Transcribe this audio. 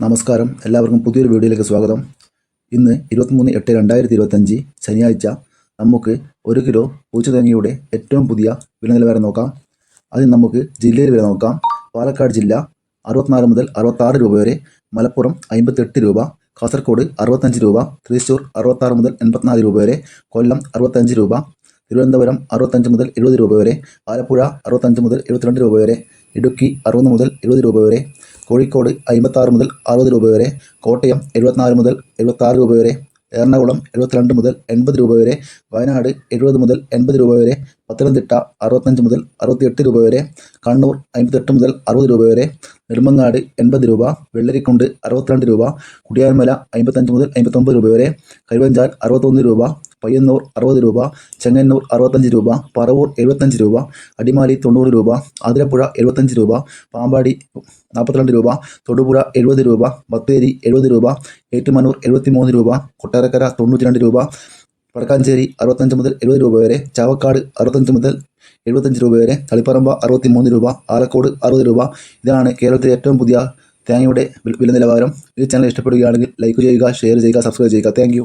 നമസ്കാരം. എല്ലാവർക്കും പുതിയൊരു വീഡിയോയിലേക്ക് സ്വാഗതം. ഇന്ന് ഇരുപത്തിമൂന്ന് എട്ട് രണ്ടായിരത്തി ഇരുപത്തഞ്ച് ശനിയാഴ്ച നമുക്ക് ഒരു കിലോ പൂച്ചതേങ്ങയുടെ ഏറ്റവും പുതിയ വില നിലവാരം നോക്കാം. ആദ്യം നമുക്ക് ജില്ലയിൽ വില നോക്കാം. പാലക്കാട് ജില്ല അറുപത്തിനാല് മുതൽ അറുപത്താറ് രൂപ വരെ മലപ്പുറം അമ്പത്തെട്ട് രൂപ കാസർഗോഡ് അറുപത്തഞ്ച് രൂപ തൃശ്ശൂർ അറുപത്താറ് മുതൽ എൺപത്തിനാല് രൂപ വരെ കൊല്ലം അറുപത്തഞ്ച് രൂപ തിരുവനന്തപുരം അറുപത്തഞ്ച് മുതൽ എഴുപത് രൂപ വരെ ആലപ്പുഴ അറുപത്തഞ്ച് മുതൽ എഴുപത്തിരണ്ട് രൂപ വരെ ഇടുക്കി അറുപത് മുതൽ എഴുപത് രൂപ വരെ കോഴിക്കോട് അമ്പത്താറ് മുതൽ അറുപത് രൂപ വരെ കോട്ടയം എഴുപത്തിനാല് മുതൽ എഴുപത്താറ് രൂപ വരെ എറണാകുളം എഴുപത്തിരണ്ട് മുതൽ എൺപത് രൂപ വരെ വയനാട് എഴുപത് മുതൽ എൺപത് രൂപ വരെ പത്തനംതിട്ട അറുപത്തഞ്ച് മുതൽ അറുപത്തിയെട്ട് രൂപ വരെ കണ്ണൂർ അമ്പത്തെട്ട് മുതൽ അറുപത് രൂപ വരെ നെടുമങ്ങാട് എൺപത് രൂപ വെള്ളരിക്കുണ്ട് അറുപത്തിരണ്ട് രൂപ കുടിയാൻമല അമ്പത്തഞ്ച് മുതൽ അമ്പത്തൊമ്പത് രൂപ വരെ കരുവഞ്ചാൽ അറുപത്തൊന്ന് രൂപ പയ്യന്നൂർ അറുപത് രൂപ ചെങ്ങന്നൂർ അറുപത്തഞ്ച് രൂപ പറവൂർ എഴുപത്തഞ്ച് രൂപ അടിമാലി തൊണ്ണൂറ് രൂപ ആതിരപ്പുഴ എഴുപത്തഞ്ച് രൂപ പാമ്പാടി നാൽപ്പത്തിരണ്ട് രൂപ തൊടുപുഴ എഴുപത് രൂപ ബത്തേരി എഴുപത് രൂപ ഏറ്റുമാനൂർ എഴുപത്തിമൂന്ന് രൂപ കൊട്ടാരക്കര തൊണ്ണൂറ്റി രണ്ട് രൂപ വടക്കാഞ്ചേരി അറുപത്തഞ്ച് മുതൽ എഴുപത് രൂപ വരെ ചാവക്കാട് അറുപത്തഞ്ച് മുതൽ എഴുപത്തഞ്ച് രൂപ വരെ തളിപ്പറമ്പ അറുപത്തി മൂന്ന് രൂപ ആലക്കോട് അറുപത് രൂപ. ഇതാണ് കേരളത്തിലെ ഏറ്റവും പുതിയ തേങ്ങയുടെ വില നിലവാരം ഈ ചാനൽ ഇഷ്ടപ്പെടുകയാണെങ്കിൽ ലൈക്ക് ചെയ്യുക ഷെയർ ചെയ്യുക സബ്സ്ക്രൈബ് ചെയ്യുക. താങ്ക്